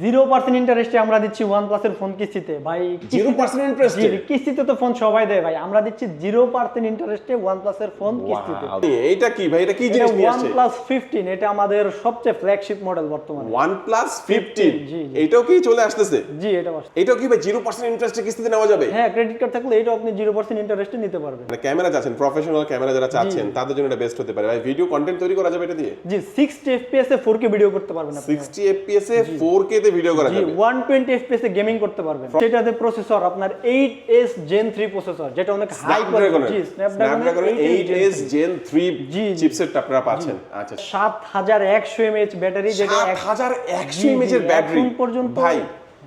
Zero percent ইন্টারেস্টে আমরা দিচ্ছি ওয়ান প্লাসের ফোন কিস্তিতে। ভাই জিরো পার্সেন্ট ইন্টারেস্ট কিস্তিতে তো ফোন সবাই দেয় ভাই। আমরা দিচ্ছি জিরো পার্সেন্ট ইন্টারেস্টে ওয়ান প্লাসের ফোন কিস্তিতে। এইটা কি ভাই? এটা কি জিনিস নিয়ে ওয়ান আসছে? প্লাস ফিফটিন এটা আমাদের সবচেয়ে ফ্ল্যাগশিপ মডেল বর্তমানে। One plus fifteen. এটাও কি চলে আসতেছে? জি এটা এটাও কি ভাই জিরো পার্সেন্ট ইন্টারেস্টে কিস্তিতে নেওয়া যাবে? হ্যাঁ ক্রেডিট কার্ড থাকলে এটা আপনি জিরো পার্সেন্ট ইন্টারেস্টে নিতে পারবেন। মানে ক্যামেরা যাচ্ছেন প্রফেশনাল ক্যামেরা যারা চাচ্ছেন তাদের জন্য এটা বেস্ট হতে পারে। ভাই ভিডিও কন্টেন্ট তৈরি করা যাবে এটা দিয়ে? জি সিক্সটি এফপিএস এ ফোর কে ভিডিও করতে পারবেন আপনি। সিক্সটি এফপিএস এ ফোর কে তে ভিডিও করা যাবে? ওয়ান টোয়েন্টি এফপিএস এ গেমিং করতে পারবেন। সেটাতে প্রসেসর আপনার eight S gen three processor যেটা অনেক হাই কোয়ালিটি জি স্ন্যাপড্রাগনের 8s Gen 3 জি, জি। চিপসেটটা আপনারা পাচ্ছেন। আচ্ছা। সাত হাজার একশো এমএএইচ ব্যাটারি যেটা এক- 7100 জি, জি, mAh এর ব্যাটারি পর্যন্ত ভাই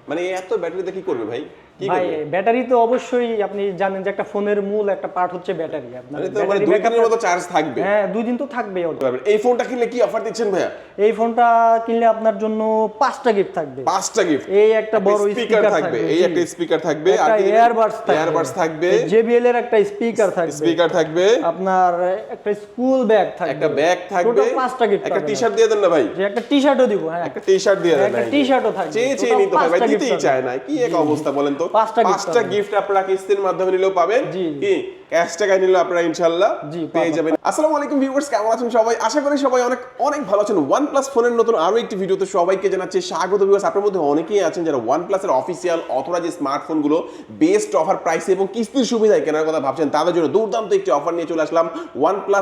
মানে এত ব্যাটারি দিয়ে কি করবে ভাই? ভাই ব্যাটারি তো অবশ্যই আপনি জানেন যে একটা ফোনের মূল একটা পার্ট হচ্ছে ব্যাটারি। আপনার মানে দুই দিনের মতো চার্জ থাকবে। হ্যাঁ দুই দিন তো পারবেন। এই ফোনটা কিনলে কি অফার দিচ্ছেন ভাইয়া? এই ফোনটা কিনলে আপনার জন্য পাঁচটা গিফট থাকবে। পাঁচটা গিফট এই একটা বড় স্পিকার থাকবে। এই একটা স্পিকার থাকবে আর এয়ারবাডস থাকবে। এয়ারবাডস থাকবে। JBL এর একটা স্পিকার থাকবে। স্পিকার থাকবে। আপনার একটা স্কুল ব্যাগ থাকবে। একটা ব্যাগ থাকবে। Total পাঁচটা গিফট একটা টি-শার্ট দিয়ে দেন না ভাই? যে একটা টি শার্টও দিব হ্যাঁ। একটা টি-শার্ট দিয়ে দেন একটা। টি-শার্টও থাকবে। চেয়ে চেয়ে নিতে হয় ভাই দিতেই চায় না। কি এক অবস্থা বলেন তো? পাঁচটা। গিফট আপনারা কিস্তির মাধ্যমে নিলেও পাবেন। কি ক্যাশ টাকায় নিলেও আপনারা ইনশাআল্লাহ জি, পেয়ে যাবেন। আসসালামু আলাইকুম ভিউয়ার্স কেমন আছেন সবাই? আশা করি সবাই অনেক অনেক ভালো আছেন। OnePlus ফোনের নতুন আরও একটি ভিডিওতে সবাইকে জানাচ্ছি স্বাগত ভিউয়ার্স আপনার মধ্যে অনেকেই আছেন যারা এর অফিসিয়াল অথরাইজ স্মার্টফোনগুলো বেস্ট অফার প্রাইসে এবং কিস্তির সুবিধায় কেনার কথা ভাবছেন তাদের জন্য দুর্দান্ত একটি অফার নিয়ে চলে আসলাম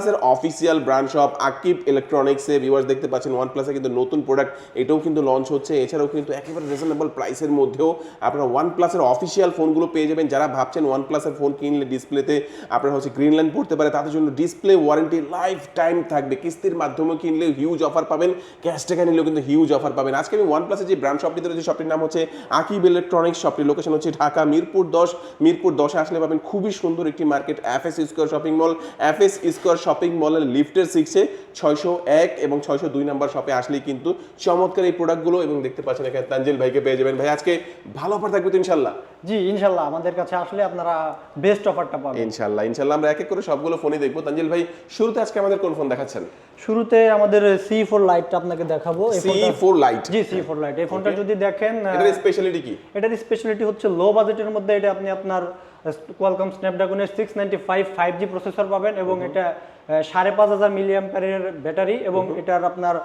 এর অফিসিয়াল ব্র্যান্ড শপ আকিব ইলেকট্রনিক্সে ভিউয়ার্স দেখতে পাচ্ছেন এর কিন্তু নতুন প্রোডাক্ট এটাও কিন্তু লঞ্চ হচ্ছে। এছাড়াও কিন্তু একেবারে রিজনেবল প্রাইসের মধ্যেও আপনারা এর অফিসিয়াল ফোনগুলো পেয়ে যাবেন। যারা ভাবছেন এর ফোন কিনলে ডিসপ্লেতে আপনার হচ্ছে গ্রিন লাইন পড়তে পারে তাদের জন্য ডিসপ্লে ওয়ারেন্টি লাইফ টাইম থাকবে। কিস্তির মাধ্যমে কিনলে হিউজ অফার পাবেন। ক্যাশ টাকা নিলেও কিন্তু হিউজ অফার পাবেন। আজকে আমি ওয়ান প্লাসের যে ব্র্যান্ড শপটিতে রয়েছে শপটির নাম হচ্ছে আকিব ইলেকট্রনিক্স শপটির লোকেশন হচ্ছে ঢাকা মিরপুর দশ। মিরপুর দশে আসলে পাবেন খুবই সুন্দর একটি market F S square shopping mall F S square shopping মলের লিফটের সিক্সে ছয়শো এক এবং ছয়শো দুই নাম্বার শপে আসলেই কিন্তু চমৎকার এই প্রোডাক্টগুলো এবং দেখতে পাচ্ছেন এখানে তানজিল ভাইকে পেয়ে যাবেন। ভাই আজকে ভালো অফার থাকবে তো ইনশাল্লাহ জি ইনশাল্লাহ আমাদের কাছে আসলে আপনারা বেস্ট অফারটা পাবেন। ইনশাল্লাহ ইনশাল্লাহ আমরা এক এক করে সবগুলো ফোনই দেখব। তানজিল ভাই শুরুতে আজকে আমাদের কোন ফোন দেখাচ্ছেন? শুরুতে আমাদের সি ফোর লাইটটা আপনাকে দেখাবো। এই সি ফোনটা- ফোর লাইট জি সি ফোর লাইট এই ফোনটা যদি দেখেন এটার স্পেশালিটি কি? এটার স্পেশালিটি হচ্ছে লো বাজেটের মধ্যে এটা আপনি আপনার Qualcomm স্ন্যাপড্রাগনের six ninety five five G processor পাবেন এবং এটা সাড়ে পাঁচ হাজার মিলিয়াম্পারের ব্যাটারি এবং এটার আপনার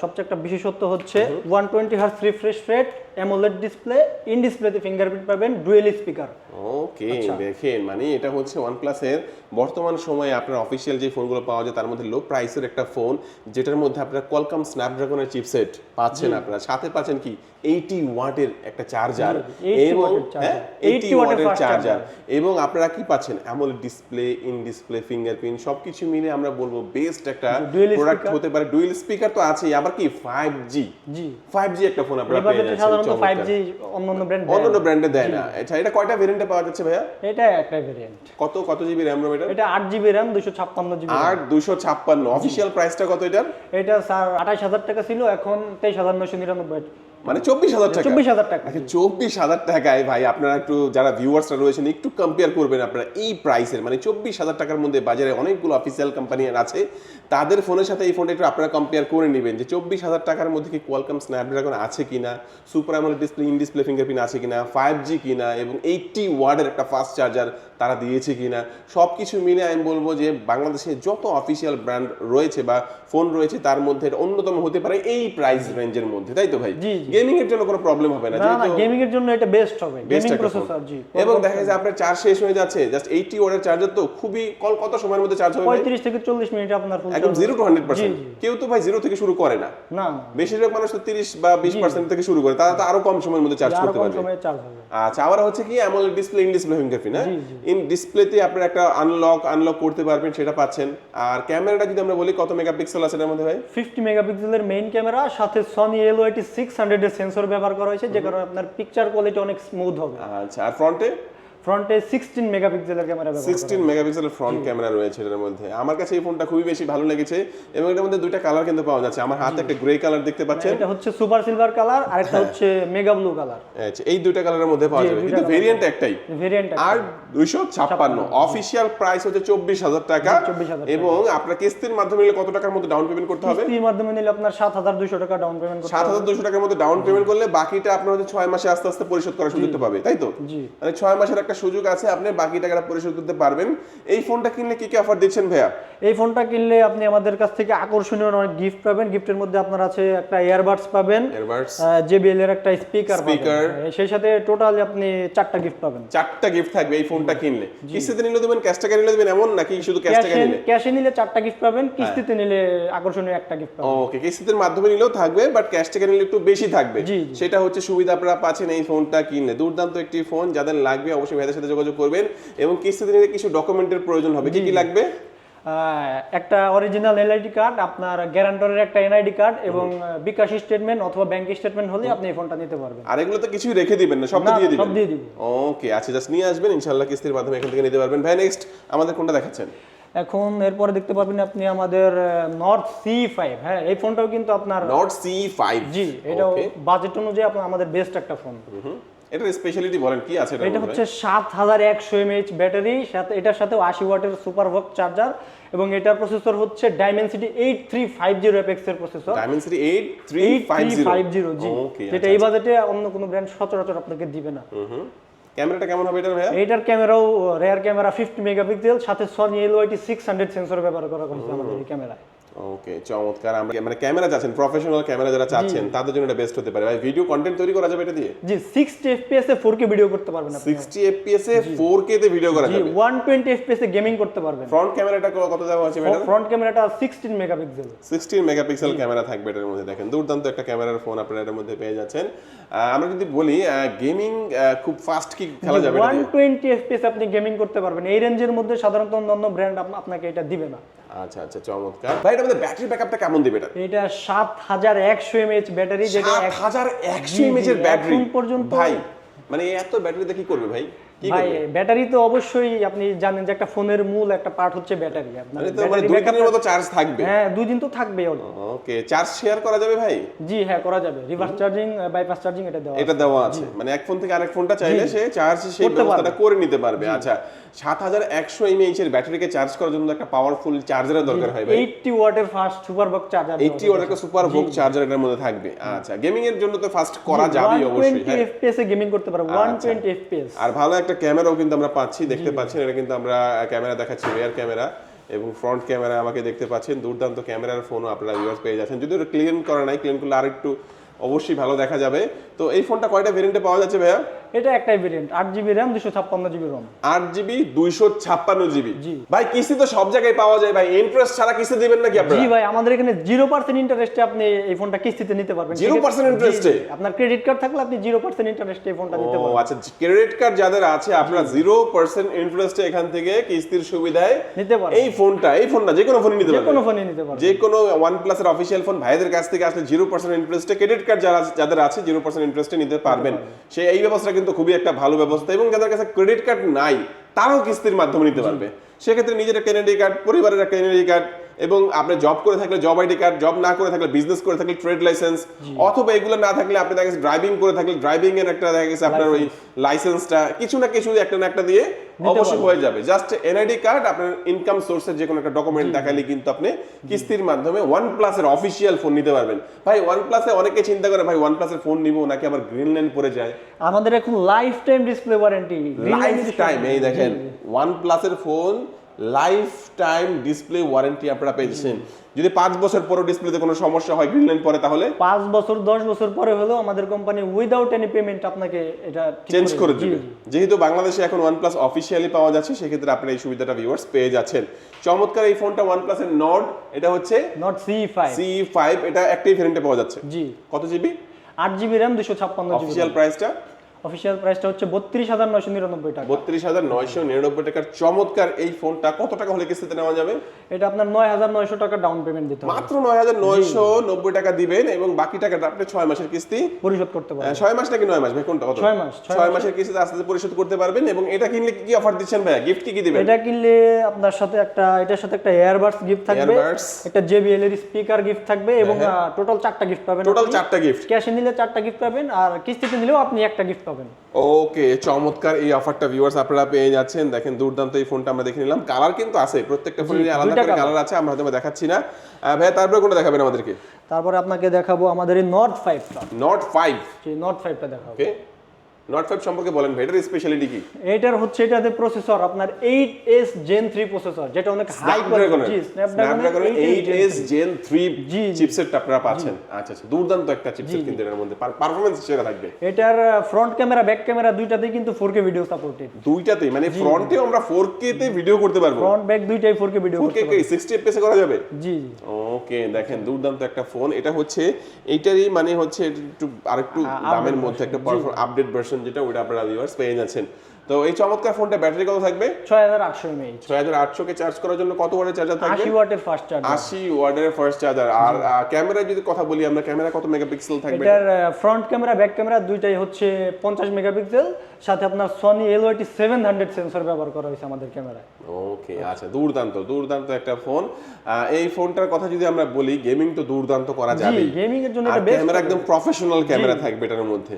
সবচেয়ে একটা বিশেষত্ব হচ্ছে one twenty hertz refresh rate AMOLED display in ডিসপ্লেতে ফিঙ্গারপ্রিন্ট পাবেন ডুয়েল স্পিকার ওকে। দেখেন মানে এটা হচ্ছে ওয়ানপ্লাসের বর্তমান সময়ে আপনার অফিসিয়াল যে ফোনগুলো পাওয়া যায় তার মধ্যে লো প্রাইসের একটা ফোন যেটার মধ্যে আপনারা কলকাম স্ন্যাপড্রাগনের চিপসেট পাচ্ছেন আপনারা। সাথে পাচ্ছেন কি? এইটি ওয়াটের একটা চার্জার এবং এইটি 80 ওয়াটের চার্জার এবং আপনারা কি পাচ্ছেন? AMOLED display in display fingerprint সবকিছু মিলে আমরা বলব বেস্ট একটা প্রোডাক্ট হতে পারে। ডুয়েল স্পিকার তো আছেই আবার কি ফাইভ জি জি। ফাইভ জি একটা ফোন আপনারা পেয়ে যাচ্ছেন সাধারণত ফাইভ চমৎকার। জি অন্য অন্য ব্র্যান্ড অন্যান্য ব্র্যান্ডে দেয় না। আচ্ছা এটা কয়টা ভেরিয়েন্টে পাওয়া যাচ্ছে ভাইয়া? এটা একটা ভেরিয়েন্ট কত কত জিবি র্যাম রোম এটা? এটা আট জিবি র্যাম দুশো ছাপ্পান্ন জিবি আর দুশো ছাপ্পান্ন। অফিসিয়াল প্রাইসটা কত এটার? এটা স্যার আঠাশ হাজার টাকা ছিল এখন তেইশ হাজার নয়শো নিরানব্বই। মানে চব্বিশ হাজার টাকা। চব্বিশ হাজার টাকা। আচ্ছা চব্বিশ হাজার টাকায় ভাই আপনারা একটু যারা ভিউয়ার্সরা রয়েছেন একটু কম্পেয়ার করবেন আপনারা এই প্রাইসের মানে চব্বিশ হাজার টাকার মধ্যে বাজারে অনেকগুলো অফিসিয়াল কোম্পানি আছে। তাদের ফোনের সাথে এই ফোনটা একটু আপনারা কম্পেয়ার করে নেবেন যে চব্বিশ হাজার টাকার মধ্যে কি কোয়ালকাম স্ন্যাপড্রাগন আছে কিনা সুপার আমল ডিসপ্লে ইন ডিসপ্লে ফিঙ্গারপ্রিন্ট আছে কিনা ফাইভ জি কিনা এবং এইটটি ওয়ার্ডের একটা ফাস্ট চার্জার তারা দিয়েছে কিনা সব কিছু মিলে আমি বলব যে বাংলাদেশে যত অফিসিয়াল ব্র্যান্ড রয়েছে বা ফোন রয়েছে তার মধ্যে অন্যতম হতে পারে এই প্রাইস রেঞ্জের মধ্যে তাই তো ভাই। গেমিং এর জন্য কোনো প্রবলেম হবে না না না গেমিং এর জন্য এটা বেস্ট হবে গেমিং প্রসেসর জি। এবং দেখা যায় আপনার চার্জ শেষ হয়ে যাচ্ছে জাস্ট এইটি ওয়াটের চার্জার তো খুবই কল কত সময়ের মধ্যে চার্জ হবে ভাই? পঁয়ত্রিশ থেকে চল্লিশ মিনিট আপনার ফুল একদম জিরো টু হান্ড্রেড পার্সেন্ট জি, জি। কেউ তো ভাই জিরো থেকে শুরু করে না। না না। বেশিরভাগ মানুষ তো তিরিশ বা বিশ পার্সেন্ট থেকে শুরু করে তারা তো আরও কম সময়ের মধ্যে চার্জ করতে পারবে। আচ্ছা আবার হচ্ছে কি AMOLED display in display fingerprint হ্যাঁ জি। ইন ডিসপ্লেতে আপনার একটা আনলক আনলক করতে পারবেন সেটা পাচ্ছেন। আর ক্যামেরাটা যদি আমরা বলি কত মেগাপিক্সেল আছে এর মধ্যে ভাই? ফিফটি মেগাপিক্সেলের মেইন ক্যামেরা সাথে সনি এলও এটি সিক্স হান্ড্রেডের সেন্সর ব্যবহার করা হয়েছে যে কারণে আপনার পিকচার কোয়ালিটি অনেক স্মুথ হবে। আচ্ছা আর ফ্রন্টে ফ্রন্টে সিক্সটিন মেগাপিক্সেলের ক্যামেরা ব্যবহার করা সিক্সটিন মেগাপিক্সেলের ফ্রন্ট ক্যামেরা রয়েছে এটার মধ্যে। আমার কাছে এই ফোনটা খুবই বেশি ভালো লেগেছে এবং এটার মধ্যে দুইটা কালার কিন্তু পাওয়া যাচ্ছে। আমার হাতে একটা গ্রে কালার দেখতে পাচ্ছেন। এটা হচ্ছে সুপার সিলভার কালার আর একটা হচ্ছে মেগা ব্লু কালার আচ্ছা, এই দুইটা কালারের মধ্যে পাওয়া যাবে। কিন্তু ভেরিয়েন্ট একটাই। ভেরিয়েন্ট আর দুইশো ছাপ্পান্ন। অফিসিয়াল প্রাইস হচ্ছে চব্বিশ হাজার টাকা। 24,000 টাকা। এবং আপনার কিস্তির মাধ্যমে নিলে কত টাকার মধ্যে ডাউন পেমেন্ট করতে হবে? কিস্তির মাধ্যমে নিলে আপনার সাত হাজার দুইশো টাকা ডাউন পেমেন্ট করতে সাত হাজার দুশো টাকার মধ্যে ডাউন পেমেন্ট করলে বাকিটা আপনার হচ্ছে ছয় মাসে আস্তে আস্তে পরিশোধ করার সুযোগটা পাবে তাই তো? জি। মানে ছয় মাসের একটা সুযোগ আছে আপনি বাকি টাকাটা পরিশোধ করতে পারবেন। এই ফোনটা কিনলে কি কি অফার দিচ্ছেন ভাইয়া? এই ফোনটা কিনলে আপনি আমাদের কাছ থেকে আকর্ষণীয় অনেক গিফট পাবেন। গিফটের মধ্যে আপনার আছে একটা ইয়ারবাডস পাবেন এয়ারবাডস জেবিএল এর একটা স্পিকার Speaker। সেই সাথে টোটাল আপনি চারটা গিফট পাবেন। চারটা গিফট থাকবে এই ফোনটা কিনলে। কিস্তিতে নিলে দেবেন ক্যাশ টাকা নিলে দেবেন এমন নাকি শুধু ক্যাশ টাকা নিলে? ক্যাশে নিলে চারটা গিফট পাবেন কিস্তিতে নিলে আকর্ষণীয় একটা গিফট পাবেন। ওকে কিস্তির মাধ্যমে নিলেও থাকবে বাট ক্যাশ টাকা নিলে একটু বেশি থাকবে। সেটা হচ্ছে সুবিধা আপনারা পাচ্ছেন এই ফোনটা কিনলে। দুর্দান্ত একটি ফোন যাদের লাগবে অবশ্যই ভাইদের সাথে যোগাযোগ করবেন এবং কিস্তিতে নিলে কিছু ডকুমেন্টের প্রয়োজন হবে। কি কি লাগবে? একটা অরিজিনাল এনআইডি কার্ড আপনার গ্যারান্টরের একটা এনআইডি কার্ড এবং বিকাশ স্টেটমেন্ট অথবা ব্যাংক স্টেটমেন্ট হলে আপনি এই ফোনটা নিতে পারবেন। আর এগুলো তো কিছুই রেখে দিবেন না সব দিয়ে সব দিয়ে দিব। ওকে আচ্ছা জাস্ট নিয়ে আসবেন ইনশাআল্লাহ কিস্তির মাধ্যমে এখান থেকে নিতে পারবেন। ভাই নেক্সট আমাদের কোনটা দেখাচ্ছেন? এখন এরপরে দেখতে পারবেন আপনি আমাদের নর্থ সি ফাইভ হ্যাঁ এই ফোনটাও কিন্তু আপনার নর্থ সি ফাইভ জি এটাও বাজেট অনুযায়ী আপনার আমাদের বেস্ট একটা ফোন এটার স্পেশালিটি বলেন কি আছে এটা হচ্ছে সাত হাজার একশো এমএইচ ব্যাটারি সাথে এটার সাথে আশি ওয়াটের সুপার ভক চার্জার এবং এটার প্রসেসর হচ্ছে Dimensity eight three five zero FX এর processor Dimensity eight three five zero জি। যেটা এই বাজেটে অন্য কোনো ব্র্যান্ড সচরাচর আপনাকে দিবে না। ক্যামেরাটা কেমন হবে এটার ভাইয়া? এইটার ক্যামেরাও রেয়ার ক্যামেরা ফিফটি মেগাপিক্সেল সাথে Sony LYT six hundred sensor ব্যবহার করা হয়েছে আমাদের এই ক্যামেরায়। ওকে চমৎকার। আমরা মানে ক্যামেরা চাচ্ছেন প্রফেশনাল ক্যামেরা যারা চাচ্ছেন তাদের জন্য এটা বেস্ট হতে পারে। ভাই ভিডিও কন্টেন্ট তৈরি করা যাবে এটা দিয়ে? জি সিক্সটি এফপিএস এ ফোর কে ভিডিও করতে পারবেন আপনি। সিক্সটি এফপিএস এ ফোর কে তে ভিডিও করা যাবে। ওয়ান টোয়েন্টি এফপিএস এ গেমিং করতে পারবেন। ফ্রন্ট ক্যামেরাটা কত দেওয়া আছে ম্যাডাম? ফ্রন্ট ক্যামেরাটা sixteen megapixel sixteen megapixel camera থাকবে এটার মধ্যে দেখেন। দুর্দান্ত একটা ক্যামেরার ফোন আপনারা এটার মধ্যে পেয়ে যাচ্ছেন। আমরা যদি বলি গেমিং খুব ফাস্ট কি খেলা যাবে এটা ওয়ান দিয়ে? টোয়েন্টি আপনি গেমিং করতে পারবেন। এই রেঞ্জের মধ্যে সাধারণত অন্যান্য ব্র্যান্ড আপনাকে এটা দিবে না। আচ্ছা আচ্ছা চমৎকার। ভাই এটা আমাদের ব্যাটারি ব্যাকআপটা কেমন দিবে এটা? এটা সাত হাজার একশো এমএইচ ব্যাটারি যেটা সাত এক- হাজার একশো জি, জি, এর ব্যাটারি পর্যন্ত- ভাই মানে এত ব্যাটারিতে কি করবে ভাই? ভাই ব্যাটারি তো অবশ্যই আপনি জানেন যে একটা ফোনের মূল একটা পার্ট হচ্ছে ব্যাটারি। আপনার মানে দুই দিনের মতো চার্জ থাকবে। হ্যাঁ দুই দিন তো থাকবেই ওর। ওকে চার্জ শেয়ার করা যাবে ভাই? জি হ্যাঁ করা যাবে। রিভার্স চার্জিং বাইপাস চার্জিং এটা দেওয়া এটা দেওয়া আছে। মানে এক ফোন থেকে আরেক ফোনটা চাইলে সে চার্জ সেই ব্যবস্থাটা করে নিতে পারবে। আচ্ছা সাত হাজার একশো এমএইচ এর ব্যাটারিকে চার্জ করার জন্য একটা পাওয়ারফুল চার্জারের দরকার হয় ভাই। এইটটি ওয়াটের ফাস্ট সুপার বক চার্জার এইটটি ওয়াট একটা সুপার ভোক চার্জার এটার মধ্যে থাকবে। আচ্ছা গেমিং এর জন্য তো ফাস্ট করা যাবেই অবশ্যই হ্যাঁ। এফপিএস এ গেমিং করতে পারবে ওয়ান টোয়েন্টি এফপিএস আর ভালো একটা ক্যামেরাও কিন্তু আমরা পাচ্ছি দেখতে পাচ্ছেন। এটা কিন্তু আমরা ক্যামেরা দেখাচ্ছি রেয়ার ক্যামেরা এবং ফ্রন্ট ক্যামেরা আমাকে দেখতে পাচ্ছেন। দুর্দান্ত ক্যামেরার ফোনও আপনারা ভিউয়ার্স পেয়ে যাচ্ছেন। যদিও ক্লিন করা নাই ক্লিন করলে আরেকটু অবশ্যই ভালো দেখা যাবে। তো এই ফোনটা কয়টা ভেরিয়েন্টে পাওয়া যাচ্ছে ভাইয়া? এটা একটাই ভেরিয়েন্ট আট জিবি র্যাম দুশো ছাপ্পান্ন জিবি রম আট জিবি দুইশো ছাপ্পান্ন জিবি জি। ভাই কিস্তি তো সব জায়গায় পাওয়া যায় ভাই। ইন্টারেস্ট ছাড়া কিস্তি দিবেন নাকি জি ভাই আমাদের এখানে জিরো পার্সেন্ট ইন্টারেস্টে আপনি এই ফোনটা কিস্তিতে নিতে পারবেন। 0% interest এ? জি, জি। আপনার ক্রেডিট কার্ড থাকলে আপনি জিরো পার্সেন্ট ইন্টারেস্টে এই ফোনটা নিতে পারবেন। আচ্ছা ক্রেডিট কার্ড যাদের আছে আপনারা জিরো পার্সেন্ট ইন্টারেস্টে এখান থেকে কিস্তির সুবিধায় নিতে পারবেন। এই ফোনটা এই ফোনটা যে কোনো ফোন নিতে যে কোনো ফোনই নিতে পারবেন। যে কোনো ওয়ান প্লাসের অফিসিয়াল ফোন ভাইদের কাছ থেকে আসলে জিরো পার্সেন্ট ইন্টারেস্টে ক্রেডিট কার্ড যারা যাদের আছে জিরো পার্সেন্ট ইন্টারেস্টে নিতে পারবেন। সে এই ব্যবস্থা কিন্তু খুবই একটা ভালো ব্যবস্থা এবং যাদের কাছে ক্রেডিট কার্ড নাই তারাও কিস্তির মাধ্যমে নিতে পারবে। সেক্ষেত্রে নিজের একটা এনআইডি কার্ড পরিবারের একটা এনআইডি কার্ড এবং আপনি জব করে থাকলে জব আইডি কার্ড জব না করে থাকলে বিজনেস করে থাকলে ট্রেড লাইসেন্স অথবা এগুলো না থাকলে আপনি দেখা গেছে ড্রাইভিং করে থাকলে ড্রাইভিং এর একটা দেখা গেছে আপনার ওই লাইসেন্সটা কিছু না কিছু একটা না একটা দিয়ে অবশ্যই হয়ে যাবে। জাস্ট এনআইডি কার্ড আপনার ইনকাম সোর্সের যে কোনো একটা ডকুমেন্ট দেখালে কিন্তু আপনি কিস্তির মাধ্যমে ওয়ান প্লাসের অফিসিয়াল ফোন নিতে পারবেন। ভাই ওয়ান প্লাসে অনেকে চিন্তা করে ভাই ওয়ান প্লাসের ফোন নিবো নাকি আবার গ্রিন লাইন পরে যায়? আমাদের এখন life time display warranty life time এই দেখেন ওয়ান প্লাসের phone life time display warranty আপনারা পেয়েছেন। যদি পাঁচ বছর পরও ডিসপ্লেতে কোনো সমস্যা হয় গ্রিন লাইন পরে তাহলে? পাঁচ বছর দশ বছর পরে হলেও আমাদের কোম্পানি উইদাউট এনি পেমেন্ট আপনাকে এটা চেঞ্জ করে দিবে। যেহেতু বাংলাদেশে এখন ওয়ান প্লাস অফিসিয়ালি পাওয়া যাচ্ছে সেক্ষেত্রে আপনারা এই সুবিধাটা ভিউয়ার্স পেয়ে যাচ্ছেন। চমৎকার এই ফোনটা ওয়ান প্লাসের নড এটা হচ্ছে Nord C five C five এটা একটাই ভেরিয়েন্টে পাওয়া যাচ্ছে। জি। কত জিবি আট জিবি র্যাম দুশো ছাপ্পান্ন জিবি অফিসিয়াল প্রাইসটা অফিসিয়াল প্রাইসটা হচ্ছে বত্রিশ হাজার নয়শো নিরানব্বই টাকা। বত্রিশ হাজার নয়শো নিরানব্বই টাকার চমৎকার এই ফোনটা। কত টাকা হলে কিস্তিতে নেওয়া যাবে? এটা আপনার নয় হাজার নয়শো টাকা ডাউন পেমেন্ট দিতে হবে। মাত্র নয় হাজার নয়শো নব্বই টাকা দিবেন এবং বাকি টাকাটা আপনি ছয় মাসের কিস্তি পরিশোধ করতে পারবেন। ছয় মাস নাকি নয় মাস ভাই কোনটা ছয় মাস, ছয় মাসের কিস্তিতে আস্তে আস্তে পরিশোধ করতে পারবেন এবং এটা কিনলে কি অফার দিচ্ছেন ভাইয়া? গিফট কি কি দিবেন? এটা কিনলে আপনার সাথে একটা এটার সাথে একটা এয়ারবাডস গিফট থাকবে একটা JBL এর স্পিকার গিফট থাকবে এবং টোটাল চারটা গিফট পাবেন টোটাল চারটা গিফট ক্যাশে নিলে চারটা গিফট পাবেন আর কিস্তিতে নিলেও আপনি একটা গিফট পাবেন। ওকে চমৎকার এই অফারটা ভিউয়ার্স আপনারা পেয়ে যাচ্ছেন। দেখেন দুর্দান্ত এই ফোনটা আমরা দেখে নিলাম। কালার কিন্তু আছে প্রত্যেকটা ফোনের আলাদা করে কালার আছে আমরা হয়তো দেখাচ্ছি না। ভাইয়া তারপরে কোনটা দেখাবেন আমাদেরকে? তারপরে আপনাকে দেখাবো আমাদের এই নর্থ ফাইভটা নর্থ ফাইভ যে নর্থ ফাইভটা দেখাবো। ওকে। নট ফাইভ সম্পর্কে বলেন ভাই এটার স্পেশালিটি কি? এটার হচ্ছে এটাতে প্রসেসর আপনার eight S gen three processor যেটা অনেক হাই কোয়ালিটি স্ন্যাপড্রাগনের 8s Gen 3 জি, জি। চিপসেটটা আপনারা পাচ্ছেন। আচ্ছা আচ্ছা দুর্দান্ত একটা চিপসেট কিন্তু এর মধ্যে। পারফরম্যান্স সেরা থাকবে। এটার ফ্রন্ট ক্যামেরা ব্যাক ক্যামেরা দুইটাতেই কিন্তু ফোর কে ভিডিও সাপোর্টেড দুইটাতেই মানে ফ্রন্টেও আমরা 4K তে ভিডিও করতে পারব। ফ্রন্ট ব্যাক দুইটাই ফোর কে ভিডিও 4K কি 60 fps এ করা যাবে? জি জি। ওকে দেখেন দুর্দান্ত একটা ফোন এটা হচ্ছে এইটারই মানে হচ্ছে একটু আরেকটু দামের মধ্যে একটা আপডেট ভার্সন যেটা ওটা আপনারা ভিউয়ার্স পেয়ে যাচ্ছেন। তো এই চমৎকার ফোনটা ব্যাটারি কত থাকবে? ছয় হাজার আটশো এমএইচ ছয় হাজার আটশো কে চার্জ করার জন্য কত ওয়াটের চার্জার থাকবে? আশি ওয়াটের ফাস্ট চার্জ আশি ওয়াটের ফার্স্ট চার্জার আর ক্যামেরা যদি কথা বলি আমরা ক্যামেরা কত মেগাপিক্সেল থাকবে? এটার ফ্রন্ট ক্যামেরা ব্যাক ক্যামেরা দুইটাই হচ্ছে পঞ্চাশ মেগাপিক্সেল সাথে আপনার এলওয়াইটি সেভেন হান্ড্রেড সেন্সর ব্যবহার করা হয়েছে আমাদের ক্যামেরায় ওকে আচ্ছা দুর্দান্ত দুর্দান্ত একটা ফোন এই ফোনটার কথা যদি আমরা বলি গেমিং তো দুর্দান্ত করা যাবে গেমিং এর জন্য এটা বেস্ট ক্যামেরা একদম প্রফেশনাল ক্যামেরা থাকবে এটার মধ্যে।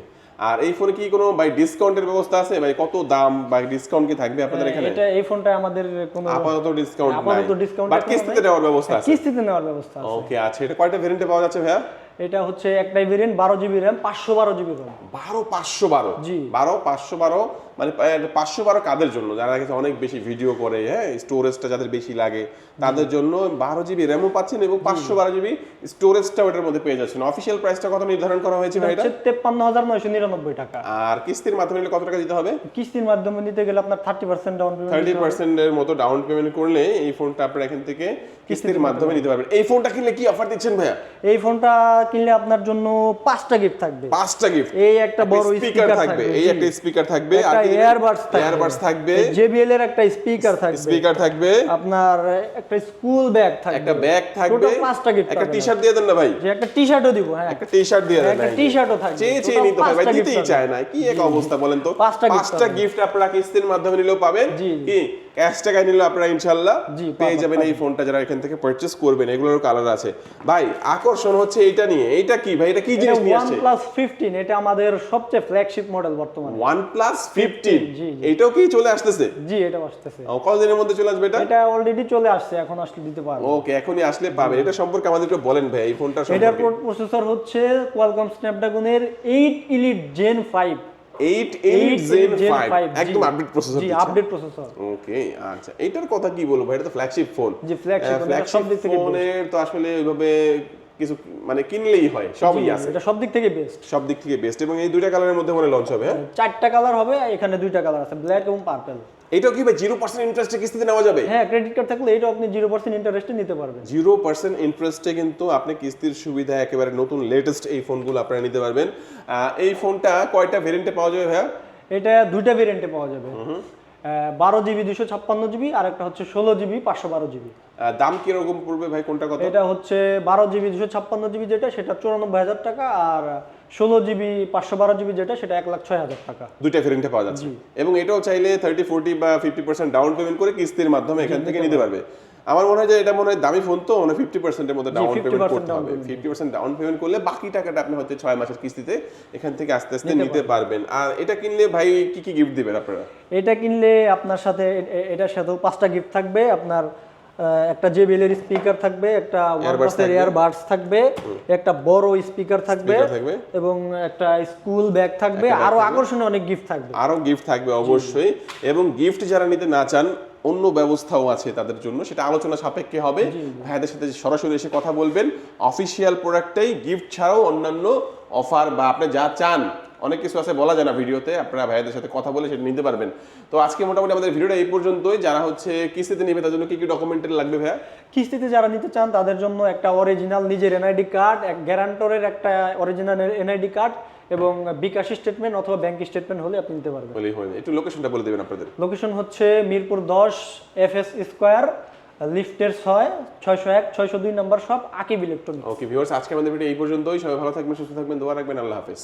আর এই ফোনে কি কোনো বাই ডিসকাউন্টের ব্যবস্থা আছে? ভাই কত দাম বা ডিসকাউন্ট কি থাকবে আপনাদের এখানে? এটা এই ফোনটা আমাদের কোনো আপাতত ডিসকাউন্ট নাই। আপাতত ডিসকাউন্ট বাট কিস্তিতে নেওয়ার দেওয়ার ব্যবস্থা আছে? কিস্তিতে নেওয়ার ব্যবস্থা আছে। ওকে আচ্ছা এটা কয়টা ভেরিয়েন্টে পাওয়া যাচ্ছে ভাইয়া? এটা হচ্ছে একটাই ভেরিয়েন্ট বারো জিবি র্যাম পাঁচশো বারো জিবি র্যাম বারো পাঁচশো বারো? জি। বারো পাঁচশো বারো মানে পাঁচশো বারো কাদের জন্য যারা কাছে অনেক বেশি ভিডিও করে হ্যাঁ স্টোরেজটা যাদের বেশি লাগে তাদের জন্য বারো জিবি র্যামও পাচ্ছেন এবং পাঁচশো বারো জিবি স্টোরেজটা ওটার মধ্যে পেয়ে যাচ্ছেন। অফিসিয়াল প্রাইসটা কত নির্ধারণ করা হয়েছে এটা? তেপ্পান্ন হাজার নয়শো নিরানব্বই টাকা। আর কিস্তির মাধ্যমে নিলে কত টাকা দিতে হবে? কিস্তির মাধ্যমে নিতে গেলে আপনার thirty percent down payment thirty পার্সেন্টের মতো ডাউন পেমেন্ট করলে এই ফোনটা আপনারা এখান থেকে কিস্তির মাধ্যমে নিতে পারবেন। এই ফোনটা কিনলে কি অফার দিচ্ছেন ভাইয়া? এই ফোনটা কিনলে আপনার জন্য পাঁচটা গিফট থাকবে। পাঁচটা গিফট এই একটা বড় স্পিকার থাকবে এই একটা স্পিকার থাকবে একটা এয়ারবাডস থাকবে। এয়ারবাডস থাকবে। JBL এর একটা স্পিকার থাকবে। স্পিকার থাকবে। আপনার একটা স্কুল ব্যাগ থাকবে। একটা ব্যাগ থাকবে। টোটাল পাঁচটা গিফট একটা টি শার্ট দিয়ে দেন না ভাই? যে একটা টি শার্টও দিব হ্যাঁ। একটা টি শার্ট দিয়ে দেন একটা না। টি-শার্টও থাকবে। চেয়ে চেয়ে নিতে হয় ভাই দিতেই চায় না। কি এক অবস্থা বলেন তো? পাঁচটা। গিফট আপনারা কিস্তির মাধ্যমে নিলেও পাবেন। কি? ক্যাশ টাকায় নিলেও আপনারা ইনশাআল্লাহ জি, পেয়ে যাবেন এই ফোনটা যারা এখান থেকে পারচেজ করবেন এগুলোর কালার আছে। ভাই আকর্ষণ হচ্ছে এইটা নিয়ে। এইটা কি ভাই? এটা কি এটা জিনিস নিয়ে আসছে? প্লাস ফিফটিন এটা আমাদের সবচেয়ে ফ্ল্যাগশিপ মডেল বর্তমানে। জি, জি। এইটাও কি চলে আসতেছে? জি এটা আসতেছে। কতদিনের মধ্যে চলে আসবে এটা? এটা অলরেডি চলে আসছে এখন আসলে দিতে পারব। ওকে এখনই আসলে পাবেন। এটা সম্পর্কে আমাদের একটু বলেন ভাই এই ফোনটা এটার প্রসেসর হচ্ছে ইলিট জেন ফাইভ 8 8 Zen 5 একদম আপডেট প্রসেসর জি। আপডেট প্রসেসর ওকে আচ্ছা। এটার কথা কি বলব ভাই? এটা তো ফ্ল্যাগশিপ ফোন জি, flagship phone, সব দিক থেকে ফোনের তো আসলে ওইভাবে কিছু মানে কিনলেই হয় সবই আছে। এটা সব দিক থেকে বেস্ট সব দিক থেকে বেস্ট এবং এই দুইটা কালারের মধ্যে মানে লঞ্চ হবে হ্যাঁ? চারটা কালার হবে এখানে দুইটা কালার আছে ব্ল্যাক এবং পার্পল এটাও কি ভাই জিরো পার্সেন্ট ইন্টারেস্টে কিস্তিতে নেওয়া যাবে? হ্যাঁ ক্রেডিট কার্ড থাকলে এটা আপনি জিরো পার্সেন্ট ইন্টারেস্টে নিতে পারবেন। জিরো পার্সেন্ট ইন্টারেস্টে কিন্তু আপনি কিস্তির সুবিধা একেবারে নতুন লেটেস্ট এই ফোনগুলো আপনারা নিতে পারবেন। এই ফোনটা কয়টা ভেরিয়েন্টে পাওয়া যাবে ভাইয়া? এটা দুইটা ভেরিয়েন্টে পাওয়া যাবে। বারো জিবি দুশো ছাপ্পান্ন জিবি আর একটা হচ্ছে ষোলো জিবি পাঁচশো বারো জিবি। দাম কীরকম পড়বে ভাই কোনটা কত? এটা হচ্ছে বারো জিবি দুশো ছাপ্পান্ন জিবি যেটা সেটা চুরানব্বই হাজার টাকা আর ষোলো জিবি পাঁচশো বারো জিবি যেটা সেটা এক লাখ ছয় হাজার টাকা। দুইটা ভেরিয়েন্টে পাওয়া যাচ্ছে। এবং এটাও চাইলে থার্টি ফোর্টি বা ফিফটি পার্সেন্ট ডাউন পেমেন্ট করে কিস্তির মাধ্যমে এখান থেকে নিতে পারবে। আমার মনে হয় যে এটা মনে হয় দামি ফোন তো মানে ফিফটি পার্সেন্টের মধ্যে ডাউন পেমেন্ট করতে হবে। ফিফটি পার্সেন্ট ডাউন পেমেন্ট করলে বাকি টাকাটা আপনি হয়তো ছয় মাসের কিস্তিতে এখান থেকে আস্তে আস্তে নিতে পারবেন। আর এটা কিনলে ভাই কি কি গিফট দিবেন আপনারা? এটা কিনলে আপনার সাথে এটার সাথেও পাঁচটা গিফট থাকবে। আপনার একটা এর স্পিকার থাকবে একটা ওয়ানপ্লাসের। এয়ারবাডস থাকবে। একটা বড় স্পিকার থাকবে এবং একটা স্কুল ব্যাগ থাকবে। আরও। আকর্ষণীয় অনেক গিফট থাকবে। আরও গিফট থাকবে অবশ্যই। এবং গিফট যারা নিতে না চান অন্য ব্যবস্থাও আছে তাদের জন্য। সেটা আলোচনা সাপেক্ষে হবে। ভাইদের সাথে সরাসরি এসে কথা বলবেন। অফিসিয়াল প্রোডাক্টটাই গিফট ছাড়াও অন্যান্য অফার বা আপনি যা চান অনেক কিছু আছে বলা যায় না ভিডিওতে আপনারা ভাইয়াদের সাথে কথা বলে সেটা নিতে পারবেন। তো আজকে মোটামুটি আমাদের ভিডিওটা এই পর্যন্তই। যারা হচ্ছে কিস্তিতে নেবে তার জন্য কি কি ডকুমেন্ট লাগবে ভাইয়া? কিস্তিতে যারা নিতে চান তাদের জন্য একটা অরিজিনাল নিজের এনআইডি কার্ড এক গ্যারান্টরের একটা অরিজিনাল এনআইডি কার্ড এবং বিকাশ স্টেটমেন্ট অথবা ব্যাংক স্টেটমেন্ট হলে আপনি নিতে পারবেন। বলেই হয় একটু লোকেশনটা বলে দেবেন আপনাদের। লোকেশন হচ্ছে মিরপুর দশ এফ এস স্কোয়ার লিফটের ছয় ছয়শো এক ছয়শো দুই নম্বর সব আকিব ইলেকট্রনিক ওকে ভিউয়ার্স আজকে আমাদের ভিডিও এই পর্যন্তই। সবাই ভালো থাকবেন সুস্থ থাকবেন দোয়া রাখবেন আল্লাহ হাফেজ।